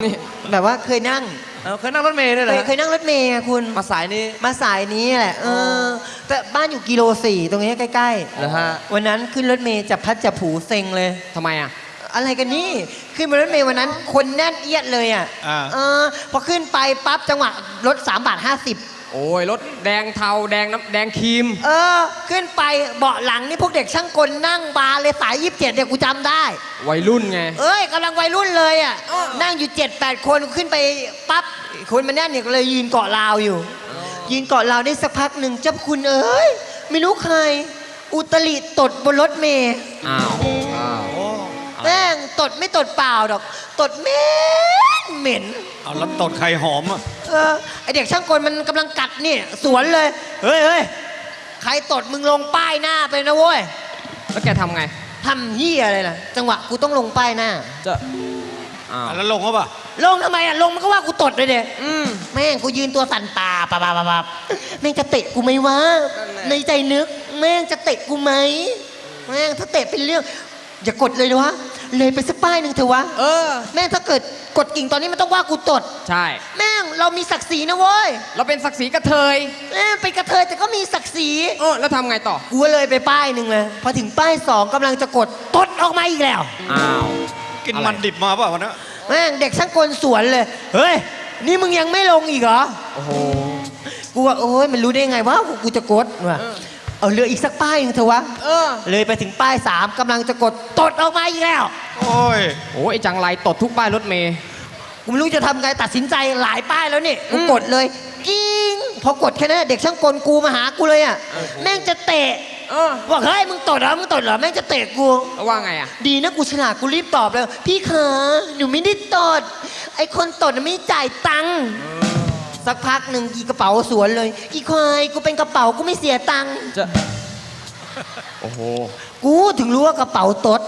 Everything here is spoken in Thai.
นี่แบบว่าเคยนั่งเออเคยนั่งรถเมล์ด้วยเหรเคอยเคยนั่งรถเมย์อะคุณมาสายนี้ มาสายนี้แหละเออ แต่บ้านอยู่กิโลสี่ตรงนี้ใกล้เหรอฮะ ๆ วันนั้นขึ้นรถเมย์จับพัดจับผูเซ็งเลย ทำไมอะ อะไรกันนี่ขึ้นบนรถเมย์วันนั้นคนแน่นเอียดเลยอะอ่า เออพอขึ้นไปปั๊บจังหวะรถ3บาท50 โอ้ยรถแดงเทาแดงน้ำแดงครีม เออ ขึ้นไปเบาะหลังนี่พวกเด็กช่างกลนั่งบาร์เลยสายยี่สิบเจ็ดเนี่ยกูจำได้ วัยรุ่นไง เอ้ยกำลังวัยรุ่นเลยอะนั่งอยู่เจ็ดแปดคนขึ้นไปปั๊บคนมันแน่นเนี่ยก็เลยยืนเกาะราวอยู่ ยืนเกาะราวได้สักพักหนึ่งเจ้าคุณเอ้ยไม่รู้ใคร อุตริตดบนรถเมย์อ้าวอ้าวโอ้แม่งตดไม่ตดเปล่าดอก ตดเหม็นเหม็น เอาแล้วตดไข่หอมอะเออไอเด็กช่างกลมันกำลังกัดนี่ สวนเลย เฮ้ยเฮ้ยใครตดมึงลงป้ายหน้าไปนะเว้ยแล้วแกทำไงทำเฮียอะไรล่ะ จังหวะกูต้องลงป้ายหน้า จะอ้าว แล้วลงเขาปะลงทำไมอะลงมันก็ว่ากูตดเลยเด็อืมแม่งกูยืนตัวสั่นตาปะปะปะปะแม่งจะเตะกูไหมวะ นั่นแหละ ในใจนึก แม่งจะเตะกูไหม แม่งถ้าเตะเป็นเรื่อง อย่ากดเลยนะวะ เลยไปสักป้ายหนึ่งเถอะวะ เออ แม่งถ้าเกิดกดกิ่งตอนนี้มันต้องว่ากูตด ใช่ แม่งเรามีศักดิ์ศรีนะเว้ยเราเป็นศักดิ์ศรีกระเทยแม่งเป็นกระเทยแต่ก็มีศักดิ์ศรี เออแล้วทำไงต่อ กูก็เลยไปป้ายหนึ่งเลย พอถึงป้ายสองกำลังจะกดตดออกมาอีกแล้ว อ้าวกินอะไรมันดิบมาเปล่าวันนั้นแม่งเด็กช่างกลสวนเลย เฮ้ย นี่มึงยังไม่ลงอีกเหรอ โอ้โห กูว่าโอ้ยมันรู้ได้ไงว่ากูจะกดว่ะ เออเอาเรืออีกสักป้ายหนึงเถอะวะ เออ เลยไปถึงป้ายสามกำลังจะกดตดออกมาอีกแล้ว โอ้ย โอ้ยไอ้จังไรตดทุกป้ายรถเมย์กูไม่รู้จะทำไงตัดสินใจหลายป้ายแล้วนี่กูอืมกดเลยกิ้งพอกดแค่นั้นเด็กช่างกลกูมาหากูเลยอะแม่งจะเตะเออ บอกเฮ้ยมึงตดเหรอมึงตดเหรอแม่งจะเตะกู แล้วว่าไงอะ ดีนะกูฉลาดกูรีบตอบเลย พี่คะหนูไม่ได้ตด ไอคนตดน่ะไม่จ่ายตังค์ สักพักหนึ่งอีกระเป๋าสวนเลย อีควายกูเป็นกระเป๋ากูไม่เสียตังค์จะ โอ้โห กูถึงรู้ว่ากระเป๋าตด